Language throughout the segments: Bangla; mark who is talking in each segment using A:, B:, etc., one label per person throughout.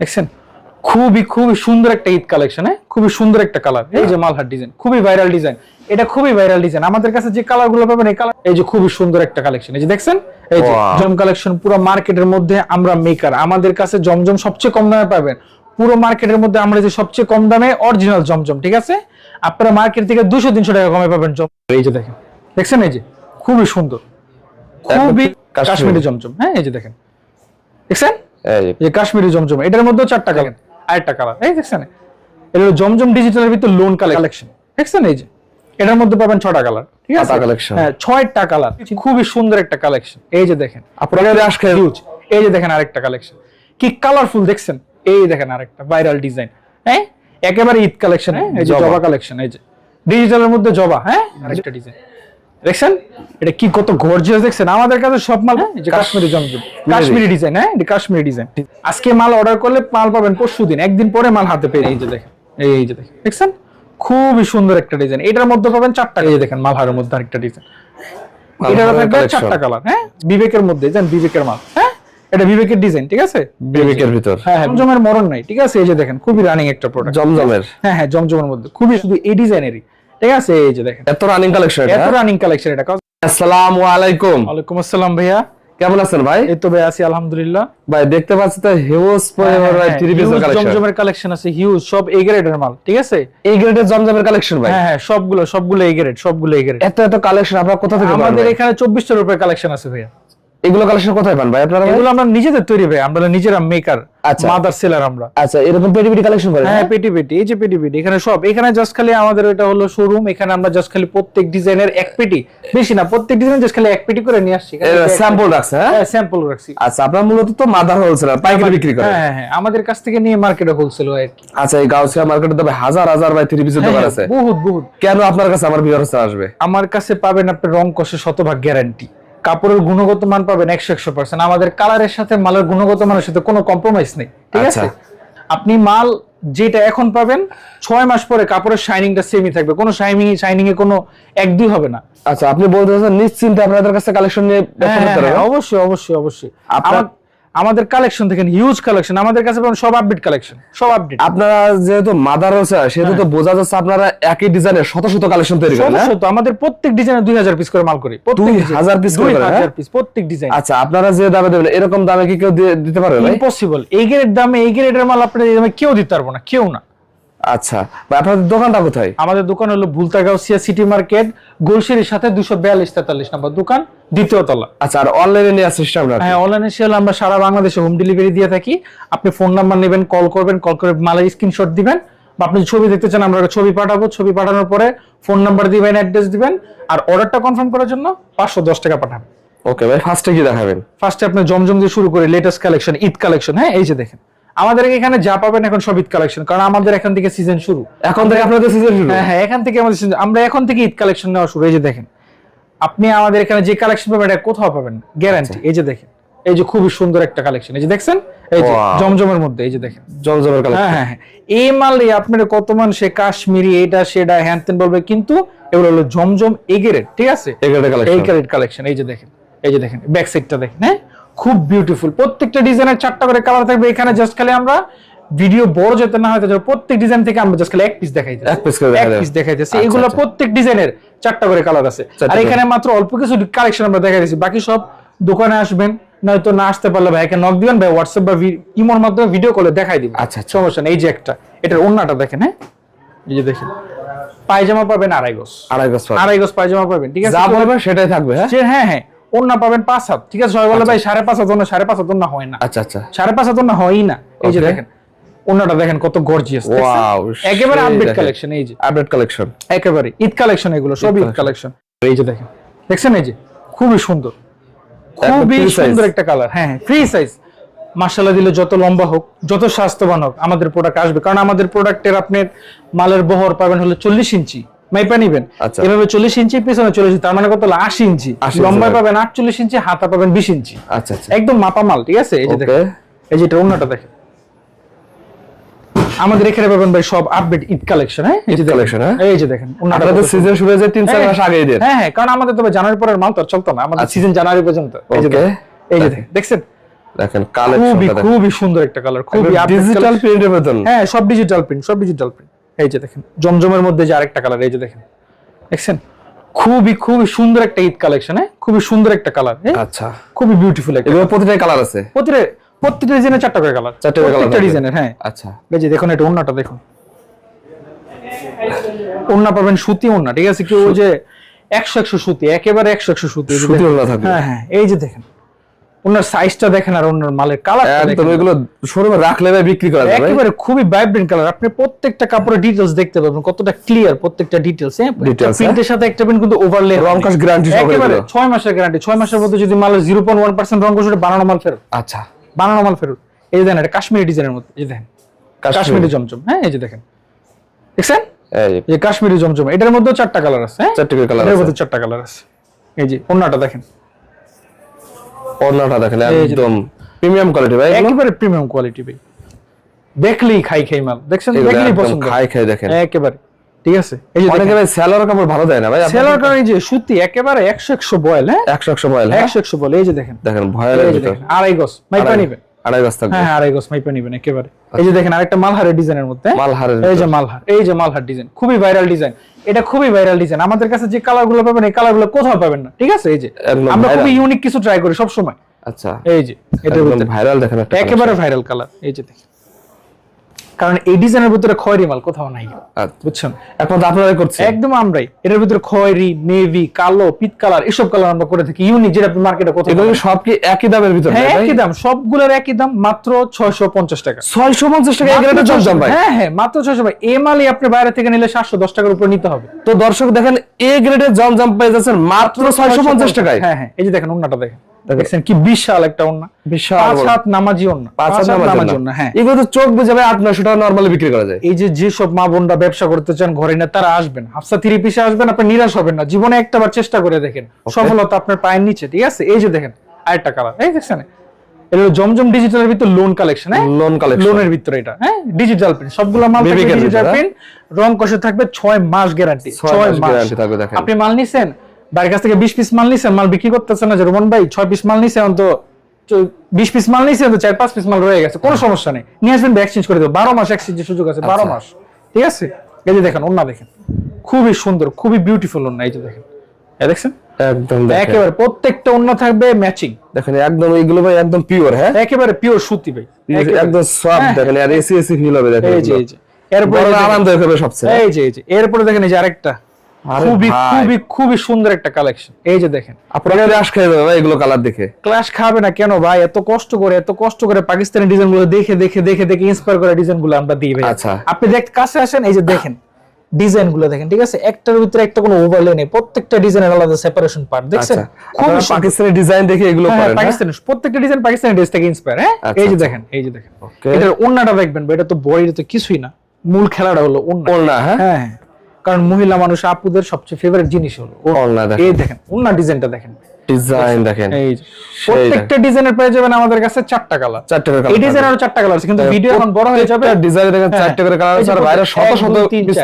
A: দেখছেন? খুবই খুবই সুন্দর একটা ঈদ কালেকশন হ্যাঁ? খুবই সুন্দর একটা কালার এই যে মালহার ডিজাইন খুবই ভাইরাল ডিজাইন এটা খুবই ভাইরাল ডিজাইন আমাদের কাছে যে কালারগুলো পাবেন এই কালার এই যে খুবই সুন্দর একটা কালেকশন এই যে দেখছেন? এই যে জম কালেকশন পুরো মার্কেটের মধ্যে আমরা মেকার আমাদের কাছে জমজম সবচেয়ে কম দামে পাবেন। পুরো মার্কেটের মধ্যে আমরা যে সবচেয়ে কম দামে অরিজিনাল জমজম ঠিক আছে? আপনারা মার্কেট থেকে দুশো তিনশো টাকা কমে পাবেন জম এই যে দেখেন দেখছেন? এই যে খুবই সুন্দর। খুবই
B: কাশ্মীরি।
A: জমজম হ্যাঁ? এই যে দেখেন। দেখছেন?
B: এই যে
A: কাশ্মীরি জমজম এটার মধ্যেও চারটা কালার আরেকটা কালার এই দেখছেন? এটা হলো জমজম ডিজিটালের ভিতর লোন কালেকশন দেখছেন এই যে? এটার মধ্যে পাবেন ছটা কালার ঠিক আছে?
B: collection।
A: হ্যাঁ ছয়টা কালার খুবই সুন্দর একটা কালেকশন এই যে দেখেন
B: আপনারা
A: হিউজ এই যে দেখেন আরেকটা কালেকশন কি কালারফুল দেখছেন? এই দেখেন আরেকটা ভাইরাল ডিজাইন হ্যাঁ? একেবারে ঈদ কালেকশন হ্যাঁ? এই যে।
B: জবা।
A: কালেকশন এই যে। ডিজিটালের মধ্যে জবা হ্যাঁ? আরেকটা ডিজাইন দেখছেন? এটা কি কত গর্জিয়াস দেখছেন? আমাদের কাছে সব মাল হ্যাঁ যে কাশ্মীরি জমজম কাশ্মীরি ডিজাইন হ্যাঁ এটা কাশ্মীরি ডিজাইন আজকে মাল অর্ডার করলে মাল পাবেন পরশু দিন। একদিন পরে মাল হাতে পেয়ে এই যে দেখেন এই যে দেখেন। দেখছেন? খুবই সুন্দর একটা ডিজাইন এটার মধ্যে পাবেন চারটা এই দেখেন মালহারের মধ্যে আরেকটা ডিজাইন
B: এটা
A: থাকবে চারটা কালার হ্যাঁ? বিবেকের মধ্যে জান বিবেকের মাল হ্যাঁ? এটা বিবেকের ডিজাইন ঠিক আছে?
B: বিবেকের ভিতর।
A: হ্যাঁ হ্যাঁ জমজমের মরণ নাই ঠিক আছে? এই যে দেখেন খুবই রানিং একটা প্রোডাক্ট
B: জমজমের।
A: হ্যাঁ হ্যাঁ জমজমের মধ্যে। খুবই শুধু এই ডিজাইনেরই ঠিক আছে এই যে দেখেন।
B: এত রানিং কালেকশন
A: এত রানিং কালেকশন এটা।
B: আসসালামু আলাইকুম।
A: ওয়ালাইকুম আসসালাম ভাইয়া।
B: কেমন আছেন ভাই?
A: এই তো ভাই আছি আলহামদুলিল্লাহ।
B: ভাই দেখতে পাচ্ছি তো হিউজ পরিমাণ ভাই থ্রি পিসের কালেকশন
A: জমজমের কালেকশন আছে হিউজ সব এ গ্রেডের মাল ঠিক আছে?
B: এই গ্রেডের জমজমের কালেকশন ভাই?
A: হ্যাঁ হ্যাঁ সবগুলো সবগুলো এ গ্রেড সবগুলো এ গ্রেড
B: এত এত কালেকশন আপনারা কোথা থেকে
A: আমাদের
B: ভাই?
A: এখানে চব্বিশটার উপরে কালেকশন আছে ভাইয়া।
B: এগুলো কালেকশন কোথায় পান ভাই আপনারা
A: এগুলো আমরা নিজেদের তৈরি ভাই আমরা নিজেরা মেকার
B: আচ্ছা।
A: মাদার সেলার আমরা।
B: আচ্ছা এরকম পেটি পেটি কালেকশন করেন
A: হ্যাঁ পেটি পেটি এই যে পেটি পেটি এখানে সব এখানে জাস্ট খালি আমাদের এটা হলো শোরুম এখানে আমরা জাস্ট খালি প্রত্যেক ডিজাইনের এক পেটি বেশি না প্রত্যেক ডিজাইন জাস্ট খালি এক পেটি করে নিয়ে আসছি।
B: স্যাম্পল রাখছে হ্যাঁ?
A: স্যাম্পল রাখছি।
B: আচ্ছা আপনারা মূলত তো মাদার হোলসেলার পাইকারি বিক্রি করেন
A: হ্যাঁ হ্যাঁ হ্যাঁ আমাদের কাছ থেকে নিয়ে মার্কেটে হোলসেল হয় আর কি।
B: আচ্ছা এই গাউসিয়া মার্কেটে তো ভাই হাজার হাজার ভাই থ্রি পিসের
A: হ্যাঁ,
B: দোকান
A: হ্যাঁ,
B: আছে।
A: বহুত বহুত।
B: কেন আপনার কাছে আমার ভিউয়ার্স আসবে?
A: আমার কাছে পাবেন আপনি রং কষে শতভাগ গ্যারান্টি কাপড়ের গুণগত মান পাবেন একশো একশো পার্সেন্ট আমাদের কালারের সাথে মালের গুণগত মানের সাথে কোনো কম্প্রোমাইজ নেই ঠিক
B: আচ্ছা।
A: আছে? আপনি মাল যেটা এখন পাবেন ছয় মাস পরে কাপড়ের শাইনিংটা সেমই থাকবে। কোনো শাইনিং শাইনিং এ কোনো একদি দুই হবে না।
B: আচ্ছা আপনি বলতে চাচ্ছেন নিশ্চিন্তে আপনাদের কাছে কালেকশন নিয়ে
A: হ্যাঁ, হ্যাঁ,
B: পারবেন?
A: অবশ্যই অবশ্যই অবশ্যই।
B: আপনার-
A: আমা- আমাদের কালেকশন দেখেন হিউজ কালেকশন আমাদের কাছে সব আপডেট কালেকশন সব আপডেট
B: আপনারা যেহেতু মাদার রয়েছে সেহেতু তো বোঝা যাচ্ছে আপনারা একই ডিজাইনের শত শত কালেকশন তৈরি করেন শত
A: তো আমাদের প্রত্যেক ডিজাইনে দুই হাজার পিস করে মাল করি।
B: দুই হাজার পিস করে করেন, হ্যাঁ?
A: পিস প্রত্যেক ডিজাইন
B: আচ্ছা আপনারা যে দামে দেবেন এরকম দামে কি কেউ দিতে পারবে ভাই?
A: ইম্পসিবল এই গ্রেড দামে এই গ্রেডের মাল আপনার এই দামে কেউ দিতে পারব না কেউ না।
B: আচ্ছা আপনাদের দোকানটা কোথায়?
A: আমাদের দোকান হলো ভুলতাগাউসিয়া সিটি মার্কেট গোলশিরির সাথে দুশো বিয়াল্লিশ তেতাল্লিশ নম্বর দোকান দ্বিতীয় তলা।
B: আচ্ছা আর অনলাইনে নেওয়ার সিস্টেম
A: হ্যাঁ অনলাইনে সেল আমরা সারা বাংলাদেশে হোম ডেলিভারি দিয়ে থাকি। আপনি ফোন নাম্বার নেবেন কল করবেন কল করে মালের স্ক্রিনশট দিবেন। বা আপনি ছবি দেখতে চান আমরা ছবি পাঠাবো ছবি পাঠানোর পরে ফোন নাম্বার দিবেন অ্যাড্রেস দিবেন। আর অর্ডারটা কনফার্ম করার জন্য পাঁচশো দশ টাকা পাঠাবেন।
B: ওকে ভাই ফার্স্টে কি দেখাবেন?
A: ফার্স্টে আপনি জমজম দিয়ে শুরু করে লেটেস্ট কালেকশন ঈদ কালেকশন হ্যাঁ এই যে দেখেন। আমাদের এখানে যা পাবেন এখন সব ঈদ কালেকশন কারণ আমাদের এখান থেকে সিজন শুরু।
B: এখন থেকে আপনাদের সিজন শুরু?
A: হ্যাঁ হ্যাঁ এখান থেকে আমাদের আমরা এখন থেকে ঈদ কালেকশন নেওয়া শুরু এই যে দেখেন। আপনি আমাদের এখানে যে কালেকশন পাবেন এটা কোথাও পাবেন? গ্যারান্টি এই যে দেখেন। এই যে খুবই সুন্দর একটা কালেকশন এই যে দেখছেন? এই যে জমজমের মধ্যে এই যে দেখেন।
B: জমজমের
A: হ্যাঁ
B: কালেকশন
A: হ্যাঁ হ্যাঁ। এই মাল এই আপনার কত মান সে কাশ্মীরি এটা সেটা হ্যান ত্যান বলবে কিন্তু এগুলো হলো জমজম এগেরেট ঠিক আছে?
B: এগুলো কালেকশন
A: ক্যারেট কালেকশন এই যে দেখেন এই যে দেখেন ব্যাক সাইডটা দেখেন হ্যাঁ? খুব বিউটিফুল প্রত্যেকটা ডিজাইনের চারটা করে কালার থাকবে। এখানে জাস্ট খালি আমরা ভিডিও বড় যেতে না হয়তো প্রত্যেক ডিজাইন থেকে আমরা জাস্ট খালি এক পিস দেখাই
B: এক করে
A: এক
B: দেখাই
A: পিস দেখাইতেছি। এগুলো
B: আচ্ছা।
A: প্রত্যেক ডিজাইনের চারটা করে কালার আছে। আর এখানে মাত্র অল্প কিছু কালেকশন আমরা দেখাই দিচ্ছি বাকি সব দোকানে আসবেন নয়তো না আসতে পারলে ভাইকে নক দিবেন। ভাই হোয়াটসঅ্যাপ বা ইমোর মাধ্যমে ভিডিও কলে দেখাই দিব
B: আচ্ছা, আচ্ছা।
A: সমস্যা নেই এই যে একটা। এটার অন্যটা দেখেন হ্যাঁ? এই যে দেখেন। পায়জামা পাবেন আড়াই গজ।
B: আড়াই গজ
A: আড়াই গজ পায়জামা পাবেন ঠিক আছে?
B: যা বলবেন সেটাই থাকবে হ্যাঁ?
A: হ্যাঁ হ্যাঁ। ওন্না পাবেন পাঁচ হাত। ঠিক আছে সবাই বলে ভাই সাড়ে পাঁচ হাত সাড়ে পাঁচ হাত ওন্না হয় না।
B: আচ্ছা আচ্ছা।
A: সাড়ে পাঁচ হাত ওন্না হয়ই না। এই যে দেখেন ওন্নাটা দেখেন কত গর্জিয়াস
B: Wow,
A: একেবারে আপডেট কালেকশন এই যে।
B: আপডেট কালেকশন
A: একেবারে ঈদ কালেকশন এগুলো সব ঈদ কালেকশন এই যে দেখেন দেখছেন এই যে? খুবই সুন্দর। খুবই সুন্দর একটা কালার হ্যাঁ ফ্রি সাইজ মাসালা দিলে যত লম্বা হোক যত স্বাস্থ্যবান হোক আমাদের প্রোডাক্ট আসবে। কারণ আমাদের প্রোডাক্টের আপনার মালের বহর পাবেন হলো চল্লিশ ইঞ্চি। মাইপা নিবেন।
B: আচ্ছা।
A: এভাবে চল্লিশ ইঞ্চি পিছনে চল্লিশ তার মানে কত আশি ইঞ্চি।
B: 80 ইঞ্চি।
A: লম্বায়
B: হয়।
A: পাবেন আটচল্লিশ ইঞ্চি হাতা পাবেন বিশ ইঞ্চি।
B: আচ্ছা আচ্ছা।
A: একদম মাপা মাল ঠিক আছে? এই যে দেখেন। এই যে এটা অন্যটা দেখেন। আমাদের এখানে পাবেন ভাই সব আপডেট ঈদ কালেকশন হ্যাঁ? এই যে
B: হ্যাঁ?
A: এই যে দেখেন
B: আপনাদের
A: কত
B: সিজন শুরু হয়েছে তিন চার মাস আগেই দেন
A: হ্যাঁ হ্যাঁ কারণ আমাদের তো জানুয়ারি পরের মাল তো চলতো না। আমাদের
B: আচ্ছা।
A: সিজন জানুয়ারি পর্যন্ত। এই যে এই যে দেখেন, দেখছেন?
B: দেখেন
A: খুবই খুবই সুন্দর একটা কালার খুবই
B: ডিজিটাল প্রিন্টের মতন।
A: হ্যাঁ সব ডিজিটাল প্রিন্ট সব ডিজিটাল প্রিন্ট এই যে দেখেন জমজমের মধ্যে যে আরেকটা কালার এই যে দেখেন দেখছেন? খুবই খুবই সুন্দর একটা ঈদ কালেকশন হ্যাঁ? খুবই সুন্দর একটা কালার
B: আচ্ছা।
A: খুবই বিউটিফুল একটা
B: এগুলো প্রতিটাই কালার আছে?
A: প্রতিটা প্রত্যেকটা ডিজাইনের চারটা করে কালার
B: চারটে করে colour
A: প্রত্যেকটা ডিজাইনের হ্যাঁ।
B: আচ্ছা।
A: এই যে দেখুন এটা ওন্নাটা দেখুন। ওন্না পাবেন সুতি ওন্না ঠিক আছে? কি ওই যে একশো একশো সুতি একেবারে একশো একশো সুতি। হ্যাঁ হ্যাঁ এই যে দেখেন ওনার সাইজটা দেখেন আর ওনার মালের কালার
B: একদম এগুলো শোরুমে রাখলে ভাই বিক্রি করা যাবে
A: একেবারে খুবই ভাইব্রেন্ট কালার আপনি প্রত্যেকটা কাপড়ের দেখতে পাবেন কতটা ক্লিয়ার প্রত্যেকটা হ্যাঁ? প্রিন্টের সাথে একটা প্রিন্ট কিন্তু ওভারলে
B: রং guarantee সহ
A: একেবারে 6 মাসের গ্যারান্টি 6 মাসের মধ্যে যদি মালের 0.1% রং কষে বানানো মাল ফেরত।
B: আচ্ছা।
A: বানানো মাল ফেরত। এই যে দেখেন এটা কাশ্মীরি ডিজাইনের মধ্যে এই যে দেখেন। কাশ্মীরি। জমজম হ্যাঁ এই যে দেখেন। দেখছেন?
B: এই
A: কাশ্মীরি জমজম এটার মধ্যেও চারটা কালার আছে হ্যাঁ?
B: চারটে কালার আছে।
A: মধ্যে চারটা কালার আছে। এই যে ওন্নাটা দেখেন।
B: ওড়নাটা দেখেন একদম প্রিমিয়াম কোয়ালিটি ভাই
A: একেবারে প্রিমিয়াম কোয়ালিটি ভাই। দেখলেই খাই খাই মাল। দেখছেন? দেখলেই পছন্দ।
B: খাই খাই দেখেন।
A: একেবারে। ঠিক আছে? এই যে
B: অনেকে ভাই সেলার কাপড় ভালো দেয় না ভাই
A: সেলার কাপড় এই যে সুতি একেবারে 100 100 বয়েল হ্যাঁ?
B: 100 100 বয়েল হ্যাঁ?
A: একশো একশো বয়েল এই যে দেখেন।
B: দেখেন
A: দেখেন আড়াই গজ।
B: মাইকা
A: নিবেন
B: আড়াই গাছ থাকবে
A: হ্যাঁ আড়াই গজ মাইপা নিবেন একেবারে। এই যে দেখেন আরেকটা মালহারের ডিজাইনের মধ্যে। হ্যাঁ?
B: মালহারের
A: এই যে মালহার এই যে মালহার ডিজাইন খুবই ভাইরাল ডিজাইন এটা খুবই ভাইরাল ডিজাইন আমাদের কাছে যে কালারগুলো পাবেন এই কালারগুলো কোথাও পাবেন না ঠিক আছে? এই যে আমরা। খুবই ইউনিক কিছু ট্রাই করি সব সময়
B: আচ্ছা।
A: এই যে
B: ভাইরাল দেখেন
A: একেবারে ভাইরাল কালার এই যে দেখেন। কারণ এই ডিজাইনের ভিতরে খয়েরি মাল কোথাও নাই।
B: আচ্ছা।
A: বুঝছেন?
B: একমাত্র আপনারাই করছেন।
A: একদম আমরাই। এটার ভিতরে খয়েরি নেভি কালো পিত কালার এসব কালার আমরা করে থাকি। ইউনিক যেটা আপনি মার্কেটে কোথাও
B: এগুলো। সব কি একই দামের ভিতর
A: হ্যাঁ একই দাম। সবগুলোর একই দাম মাত্র ছয়শো পঞ্চাশ টাকা।
B: ছয়শো পঞ্চাশ টাকা এক রেটে জমজম ভাই।
A: হ্যাঁ হ্যাঁ মাত্র ছয়শো ভাই এ মালই আপনি বাইরে থেকে নিলে সাতশো দশ টাকার উপর নিতে হবে।
B: তো দর্শক দেখেন এ গ্রেডের জমজম পেয়ে যাচ্ছেন মাত্র ছয়শো পঞ্চাশ টাকায়।
A: হ্যাঁ হ্যাঁ এই যে দেখেন ওন্নাটা দেখেন। দেখছেন কি বিশাল একটা ওন্না
B: বিশাল
A: পাঁচ। হাত নামাজি ওন্না
B: পাঁচ হাত নামার জন্য
A: হ্যাঁ।
B: এগুলো তো চোখ বুঝে ভাই আট নয়শো টাকা নর্মালি বিক্রি করা যায়।
A: এই যে যেসব মা বোনরা ব্যবসা করতে চান ঘরে না তারা আসবেন। হাফসা থ্রি পিসে আসবেন আপনি নিরাশ হবেন না। জীবনে একটা বার চেষ্টা করে দেখেন। সফলতা আপনার পায়ের নিচে ঠিক আছে? এই যে দেখেন আরেকটা কালার এই দেখছেন? এটা জমজম ডিজিটালের ভিতর লোন কালেকশন হ্যাঁ?
B: লোন কালেকশন
A: লোনের ভিতরে এটা হ্যাঁ? ডিজিটাল প্রিন্ট সবগুলো মাল ডিজিটাল প্রিন্ট রং কষে থাকবে 6 মাস গ্যারান্টি
B: ছয়
A: 6
B: মাস। guarantee থাকবে, দেখেন।
A: আপনি মাল নিছেন বাড়ির কাছ থেকে 20 পিস মাল নিছেন মাল বিক্রি করতেছেন না যে রোমান ভাই 6 পিস মাল নিছেন তো 20 পিস মাল তো 4 5 পিস মাল রয়ে গেছে কোনো সমস্যা নেই। নিয়ে আসবেন এক্সচেঞ্জ করে দেবো। 12 মাস এক্সচেঞ্জের সুযোগ আছে 12
B: আচ্ছা।
A: মাস। ঠিক আছে? এই যে দেখেন ওন্না দেখেন। খুবই সুন্দর খুবই বিউটিফুল ওন্না এই যে দেখেন। দেখছেন?
B: একদম
A: একেবারে প্রত্যেকটা ওন্না থাকবে ম্যাচিং
B: দেখেন একদম এইগুলো ভাই একদম পিওর হ্যাঁ?
A: একেবারে পিওর সুতি ভাই।
B: একদম সফট
A: হ্যাঁ।
B: দেখেন আর এসি এসি ফিল হবে দেখেন
A: এই যে এই যে। এরপরে
B: আরামদায়ক হবে সবচেয়ে।
A: এই যে এই যে। এরপরে দেখেন এই যে আরেকটা।
B: আরে
A: খুবই। খুবই খুবই সুন্দর একটা কালেকশন এই যে দেখেন
B: আপনারা রাশ খেয়ে যাবে ভাই এগুলো কালার দেখে
A: ক্লাস খাবে না কেন ভাই এত কষ্ট করে এত কষ্ট করে পাকিস্তানি ডিজাইনগুলো দেখে দেখে দেখে দেখে ইন্সপায়ার করে ডিজাইনগুলো আমরা দিই ভাই
B: আচ্ছা।
A: আপনি দেখ কাছে আসেন এই যে দেখেন ডিজাইনগুলো দেখেন ঠিক আছে একটার ভিতরে একটা কোনো ওভারলে নেই প্রত্যেকটা ডিজাইনের আলাদা সেপারেশন পার্ট দেখছেন
B: আচ্ছা
A: সুন্দর।
B: পাকিস্তানি ডিজাইন দেখে এগুলো
A: হ্যাঁ,
B: করেন হ্যাঁ?
A: পাকিস্তানি প্রত্যেকটা ডিজাইন পাকিস্তানি ড্রেস থেকে ইন্সপায়ার হ্যাঁ
B: আচ্ছা,
A: এই যে
B: আচ্ছা।
A: দেখেন এই যে দেখেন. এটার ওন্নাটা দেখবেন এটা তো বডির তো কিছুই না মূল খেলাটা হলো ওন্না
B: হ্যাঁ
A: হ্যাঁ হ্যাঁ। কারণ মহিলা মানুষ আপুদের সবচেয়ে ফেভারিট জিনিস হলো। এই দেখেন ওন্না ডিজাইনটা দেখেন।
B: ডিজাইন দেখেন।
A: এই প্রত্যেকটা ডিজাইনের পেয়ে যাবেন আমাদের কাছে চারটা কালার
B: চারটে
A: এই
B: কালার
A: ডিজাইন আরও চারটা কালার আছে কিন্তু ভিডিও এখন বড় হয়ে যাবে।
B: ডিজাইন দেখেন
A: হ্যাঁ,
B: চারটে করে কালার আছে আর বাইরে শত শত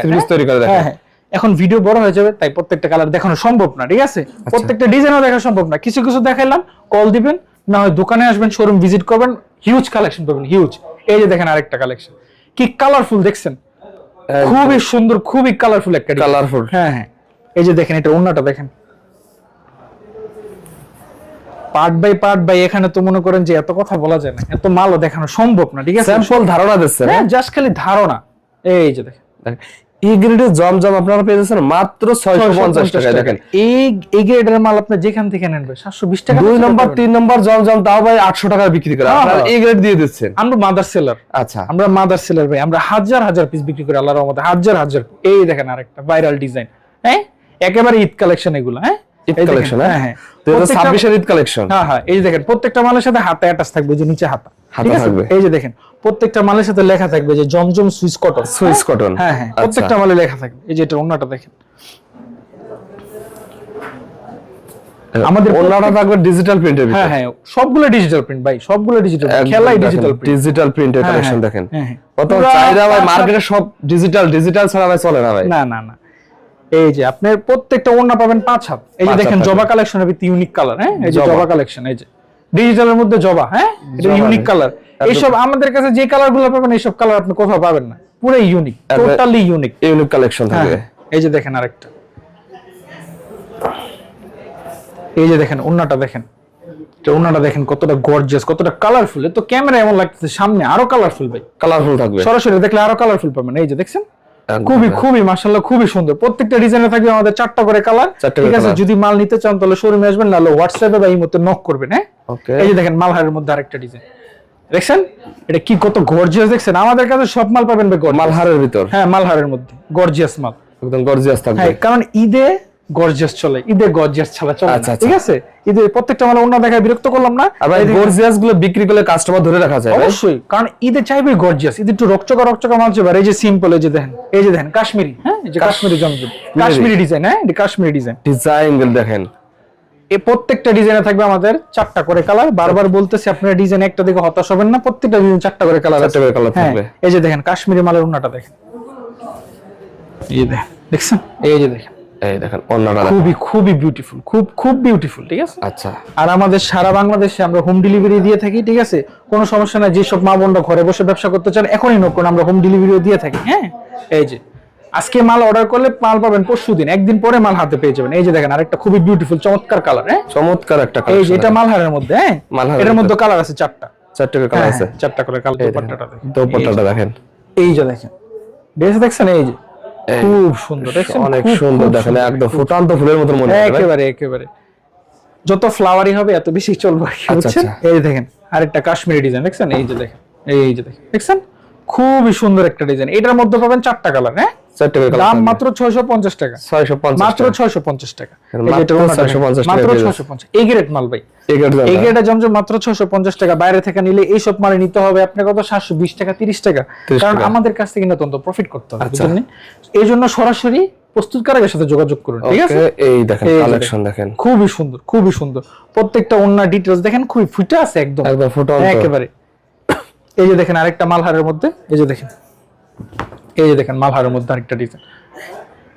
B: পিস তৈরি করে
A: হ্যাঁ,
B: দেখেন।
A: হ্যাঁ। এখন ভিডিও বড় হয়ে যাবে তাই প্রত্যেকটা কালার দেখানো সম্ভব না ঠিক আছে?
B: আচ্ছা।
A: প্রত্যেকটা ডিজাইনও দেখা সম্ভব না। কিছু কিছু দেখাইলাম কল দিবেন না হয় দোকানে আসবেন শোরুম ভিজিট করবেন হিউজ কালেকশন পাবেন হিউজ এই যে দেখেন আরেকটা কালেকশন কি কালারফুল দেখছেন? খুবই সুন্দর খুবই কালারফুল একটা।
B: কালারফুল
A: হ্যাঁ হ্যাঁ। এই যে দেখেন এটা অন্যটা দেখেন। পার্ট বাই পার্ট বাই এখানে তো মনে করেন যে এত কথা বলা যায় না এত মালও দেখানো সম্ভব না ঠিক আছে?
B: স্যাম্পল ধারণা দিচ্ছে
A: হ্যাঁ জাস্ট খালি ধারণা। এই যে দেখেন
B: ই গ্রেডের জমজম আপনারা পেয়ে যাচ্ছেন মাত্র ছয়শো পঞ্চাশ টাকায় দেখেন।
A: এই এই গ্রেডের মাল আপনি যেখান থেকে নেন ভাই সাতশো বিশ টাকা
B: দুই নম্বর তিন নম্বর জমজম তাও ভাই আটশো টাকায় বিক্রি করে। আপনারা। এই গ্রেড দিয়ে দিচ্ছেন।
A: আমরা মাদার সেলার
B: আচ্ছা।
A: আমরা মাদার সেলার ভাই আমরা হাজার হাজার পিস বিক্রি করি আল্লাহর রহমতে। হাজার হাজার। এই দেখেন আরেকটা ভাইরাল ডিজাইন হ্যাঁ? একেবারে ঈদ কালেকশন এগুলো হ্যাঁ?
B: ঈদ কালেকশন
A: হ্যাঁ? হ্যাঁ
B: দুই হাজার ঈদ কালেকশন
A: হ্যাঁ হ্যাঁ এই যে দেখেন প্রত্যেকটা মালের সাথে হাতে অ্যাটাচ থাকবে যে নিচে হাতা।
B: হাতা
A: ঠিক আছে? এই যে দেখেন প্রত্যেকটা মালের সাথে লেখা থাকবে যে Zamzam Swiss cotton.
B: Swiss cotton.
A: হ্যাঁ হ্যাঁ
B: আচ্ছা।
A: প্রত্যেকটা মালে লেখা থাকবে। এই যে এটা অন্যটা দেখেন। আমাদের
B: থাকবে ডিজিটাল প্রিন্টের
A: হ্যাঁ হ্যাঁ সবগুলো ডিজিটাল প্রিন্ট ভাই সবগুলো ডিজিটাল খেলাই ডিজিটাল প্রিন্ট
B: ডিজিটাল প্রিন্টের
A: হ্যাঁ,
B: কালেকশন
A: হ্যাঁ,
B: দেখেন।
A: হ্যাঁ, হ্যাঁ।
B: কত চাহিদা ভাই মার্কেটে সব ডিজিটাল ডিজিটাল ছাড়া ভাই চলে না ভাই।
A: না না না। এই যে আপনার প্রত্যেকটা ওড়না পাবেন পাঁচ হাত। এই যে দেখেন জবা কালেকশনের ভিত্তি ইউনিক কালার হ্যাঁ? এই যে
B: জবা।
A: কালেকশন এই যে। ডিজিটালের মধ্যে জবা হ্যাঁ? এটা ইউনিক। কালার এইসব আমাদের কাছে যে কালারগুলো পাবেন এইসব কালার আপনি কোথাও পাবেন না। পুরো unique totally unique
B: unique collection থাকবে।
A: এই যে দেখেন আরেকটা। এই যে দেখেন ওড়নাটা দেখেন। ওন্নাটা দেখেন কতটা গর্জিয়াস কতটা কালারফুল তো ক্যামেরা এমন লাগতেছে সামনে আরও কালারফুল ভাই।
B: কালারফুল থাকবে।
A: সরাসরি দেখলে আরও কালারফুল পাবেন। এই যে দেখছেন? খুবই
B: হ্যাঁ।
A: খুবই মাশাআল্লাহ খুবই সুন্দর। প্রত্যেকটা ডিজাইনে থাকবে আমাদের চারটা করে কালার। ঠিক আছে যদি মাল নিতে চান তাহলে শোরুমে আসবেন নাহলে হোয়াটসঅ্যাপে বা এই মধ্যে নক করবেন হ্যাঁ? এই যে দেখেন মালহারের মধ্যে আরেকটা ডিজাইন দেখছেন? এটা কি কত গর্জিয়াস দেখছেন? আমাদের কাছে সব মাল পাবেন
B: মালহারের ভিতর?
A: হ্যাঁ মালহারের মধ্যে গর্জিয়াস মাল।
B: একদম গর্জিয়াস থাকবে।
A: হ্যাঁ কারণ ঈদে গর্জিয়াস চলে ঈদে গর্জিয়াস ছাড়া চলে
B: আচ্ছা, আচ্ছা।
A: ঠিক আছে? ঈদে প্রত্যেকটা মাল অন্য দেখায় বিরক্ত করলাম না। এই
B: গর্জিয়াসগুলো বিক্রি করলে কাস্টমার ধরে রাখা যায়
A: অবশ্যই কারণ ঈদে চাইবে গর্জিয়াস ঈদে একটু রকচকা রকচকা মাল চাইবে এই যে সিম্পল এই যে দেখেন এই যে দেখেন কাশ্মীরি হ্যাঁ এই যে কাশ্মীরি জমজম কাশ্মীরি। ডিজাইন হ্যাঁ এটা কাশ্মীরি ডিজাইন
B: ডিজাইনগুলো দেখেন।
A: এই প্রত্যেকটা ডিজাইনে থাকবে আমাদের চারটা করে কালার বারবার বলতেছি আপনারা ডিজাইন একটা দিকে হতাশ হবেন না প্রত্যেকটা ডিজাইন চারটা করে কালার
B: চারটা করে colour থাকবে।
A: এই যে দেখেন কাশ্মীরি মালের উন্নাটা দেখেন। এই দেখেন দেখছেন? এই যে দেখেন।
B: এই দেখেন অন্যটা
A: খুবই খুবই বিউটিফুল খুব খুব বিউটিফুল ঠিক আছে?
B: আচ্ছা।
A: আর আমাদের সারা বাংলাদেশে আমরা হোম ডেলিভারি দিয়ে থাকি ঠিক আছে? কোনো সমস্যা নাই যেসব মা বোনরা ঘরে বসে ব্যবসা করতে চান এখনই নোক করুন আমরা হোম ডেলিভারিও দিয়ে থাকি হ্যাঁ? এই যে আজকে মাল অর্ডার করলে মাল পাবেন পরশু দিন একদিন পরে মাল হাতে পেয়ে যাবেন। এই যে দেখেন আরেকটা খুবই বিউটিফুল চমৎকার কালার হ্যাঁ?
B: চমৎকার একটা
A: এই যে এটা মালহারের মধ্যে হ্যাঁ? এটার মধ্যে। কালার আছে চারটা।
B: চারটে করে কালার
A: হ্যাঁ,
B: আছে।
A: চারটা করে কালার
B: দেখেন
A: দোপাট্টাটা দেখেন।
B: দোপাট্টাটা দেখেন।
A: এই যে দেখেন। ড্রেস দেখছেন এই যে। খুব সুন্দর দেখছেন?
B: অনেক সুন্দর দেখেন। একদম ফুটান্ত ফুলের মতো মনে হয়
A: একেবারে একেবারে। যত ফ্লাওয়ারি হবে এত বেশি চলবে
B: আচ্ছা, আচ্ছা।
A: এই দেখেন আরেকটা কাশ্মীরি ডিজাইন দেখছেন? এই যে দেখেন এই যে দেখেন দেখছেন? খুবই সুন্দর একটা ডিজাইন এটার মধ্যে পাবেন চারটা কালার হ্যাঁ? দাম মাত্র ছয়শো পঞ্চাশ টাকা।
B: ছয়শো পঞ্চাশ
A: মাত্র ছয়শো পঞ্চাশ টাকা। এই
B: মাত্র
A: এটার ওনাটা দেখেন,
B: 650 টাকা
A: মাত্র এই গ্রেড মাল ভাই। এই
B: এই
A: জমজম মাত্র ছয়শো পঞ্চাশ টাকা বাইরে থেকে নিলে এই সব মালে নিতে হবে আপনার কত? সাতশো বিশ টাকা তিরিশ টাকা। কারণ
B: আমাদের
A: কাছ থেকে কিন্তু অন্তত প্রফিট করতে হবে
B: আচ্ছা।
A: বুঝলেন এই জন্য সরাসরি প্রস্তুতকারকের সাথে যোগাযোগ করুন ঠিক আছে?
B: এই দেখেন কালেকশন দেখেন।
A: খুবই সুন্দর খুবই সুন্দর। প্রত্যেকটা অন্য ডিটেলস দেখেন খুবই ফুটে আছে একদম।
B: একদম ফুটান্ত
A: একেবারে। এই যে দেখেন আরেকটা মালহারের মধ্যে। এই যে দেখেন। এই যে দেখেন মালহারের মধ্যে আরেকটা ডিজাইন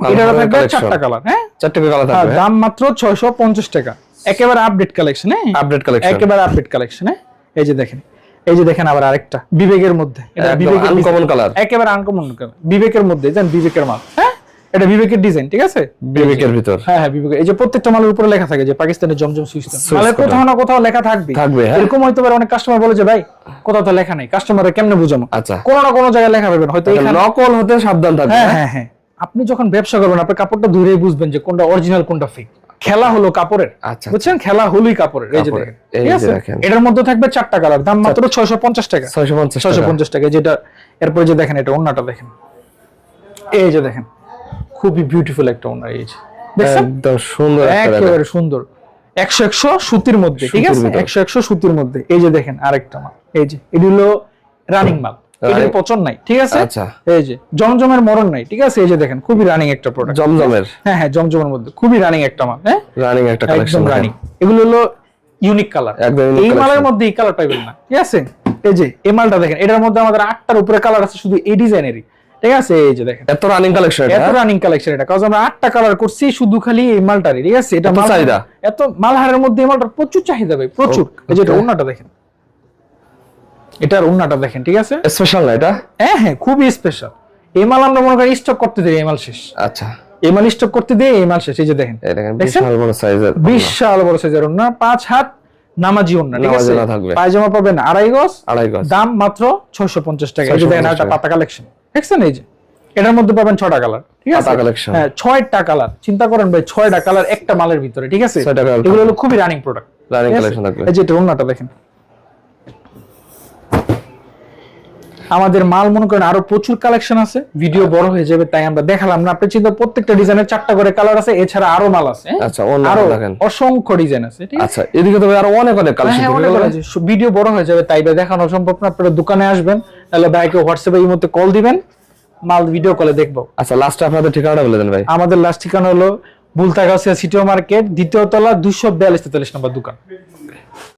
A: এটা থাকবে চারটা কালার হ্যাঁ?
B: চারটে কালার থাকবে
A: দাম মাত্র ছয়শো পঞ্চাশ টাকা। একেবারে আপডেট কালেকশন হ্যাঁ?
B: আপডেট কালেকশন
A: একেবারে আপডেট কালেকশন হ্যাঁ? এই যে দেখেন এই যে দেখেন আবার আরেকটা বিবেকের মধ্যে। এটা বিবেকের
B: uncommon কালার
A: একেবারে আনকমন বিবেকের মধ্যে জান বিবেকের মাল হ্যাঁ? এটা বিবেকের ডিজাইন ঠিক আছে?
B: বিবেকের ভিতর।
A: হ্যাঁ হ্যাঁ বিবেক এই যে প্রত্যেকটা মালের উপরে লেখা থাকে যে পাকিস্তানের জমজম
B: সুইচ
A: মালের কোথাও না কোথাও লেখা থাকবে।
B: থাকবে, হ্যাঁ।
A: এরকম হয়তো অনেক কাস্টমার বলে যে ভাই কোথাও তো লেখা নেই কাস্টমারে কেমনে বুঝাবো
B: আচ্ছা।
A: কোনো না কোনো জায়গায় লেখা পাবেন। হয়তো এখানে
B: নকল হতে সাবধান থাকবে
A: হ্যাঁ হ্যাঁ? হ্যাঁ আপনি যখন ব্যবসা করবেন আপনি কাপড়টা ধরেই বুঝবেন যে কোনটা অরিজিনাল কোনটা ফেক খেলা হলো কাপড়ের
B: আচ্ছা।
A: বুঝছেন? খেলা হলোই কাপড়ের এই যে দেখেন ঠিক আছে? এটার মধ্যে থাকবে চারটা কালার দাম মাত্র ছয়শো পঞ্চাশ টাকা।
B: ছয়শো পঞ্চাশ
A: ছয়শো পঞ্চাশ টাকা যেটা এরপরে যে দেখেন এটা ওন্নাটা দেখেন। এই যে দেখেন খুবই বিউটিফুল একটা ওনার এই
B: একদম সুন্দর
A: একেবারে সুন্দর। একশো একশো সুতির মধ্যে ঠিক আছে? একশো একশো সুতির মধ্যে। এই যে দেখেন আরেকটা মাল। এই যে এটি হলো রানিং মাল। এটার পচন নাই ঠিক আছে?
B: আচ্ছা।
A: এই যে জমজমের মরণ নাই ঠিক আছে? এই যে দেখেন খুবই রানিং একটা প্রোডাক্ট
B: জমজমের?
A: হ্যাঁ হ্যাঁ জমজমের মধ্যে। খুবই রানিং একটা মাল হ্যাঁ?
B: রানিং একটা কালেকশন
A: রানিং এগুলো হলো ইউনিক কালার এই মালের মধ্যে এই কালার পাইবেন না ঠিক আছে? এই যে এই মালটা দেখেন এটার মধ্যে আমাদের আটটার উপরে কালার আছে শুধু এই ডিজাইনেরই ঠিক আছে? এই যে দেখেন।
B: এত রানিং কালেকশন
A: এত রানিং কালেকশন এটা। কারণ আমরা আটটা কালার করছি শুধু খালি এই মালটারই ঠিক আছে? এটা
B: চাহিদা?
A: এত মালহারের মধ্যে এই মালটার প্রচুর চাহিদা ভাই প্রচুর। এই যে এটা ওন্নাটা দেখেন। এটার ওন্নাটা দেখেন ঠিক আছে?
B: স্পেশাল না এটা?
A: হ্যাঁ হ্যাঁ খুবই স্পেশাল এই মাল আমরা মনে করি স্টক করতে দিই এই মাল শেষ।
B: আচ্ছা।
A: এই মাল স্টক করতে দিয়ে এই মাল শেষ। এই যে দেখেন।
B: দেখেন বিশাল বড় সাইজের
A: বিশাল বড় সাইজের ওন্না পাঁচ হাত নামাজি ওন্না ঠিক আছে? পায়জামা পাবেন আড়াই গজ
B: আড়াই গজ।
A: দাম মাত্র ছয়শো পঞ্চাশ টাকা। এই যে দেখেন
B: 650
A: একটা পাতা কালেকশন দেখছেন এই যে? এটার মধ্যে পাবেন ছটা কালার ঠিক আছে?
B: কালেকশন
A: হ্যাঁ ছয়টা কালার চিন্তা করেন ভাই ছয়টা কালার একটা মালের ভিতরে ঠিক আছে? এগুলো হলো খুবই রানিং প্রোডাক্ট
B: রানিং কালেকশন থাকবে।
A: এই যে এটা ওন্নাটা দেখেন। আমাদের মাল মনে করেন আরও প্রচুর কালেকশন আছে ভিডিও বড় হয়ে যাবে তাই আমরা দেখালাম না। আপনি চিন্তা প্রত্যেকটা ডিজাইনের চারটা করে কালার আছে এছাড়া আরও মাল আছে হ্যাঁ?
B: আচ্ছা, আরও
A: অসংখ্য ডিজাইন আছে ঠিক আছে?
B: আচ্ছা এদিকে তো আরও অনেক অনেক কালেকশন
A: হ্যাঁ, আছে। ভিডিও বড় হয়ে যাবে তাই দেখানো সম্ভব না। আপনারা দোকানে আসবেন তাহলে ভাইকে হোয়াটসঅ্যাপে এই মধ্যে কল দিবেন মাল ভিডিও কলে দেখব।
B: আচ্ছা লাস্টে আপনাদের ঠিকানাটা বলে দেন ভাই।
A: আমাদের লাস্ট ঠিকানা হলো বুলতাগাছিয়া সিটিও মার্কেট দ্বিতীয় তলা দুশো বিয়াল্লিশ তেতাল্লিশ নম্বর দোকান।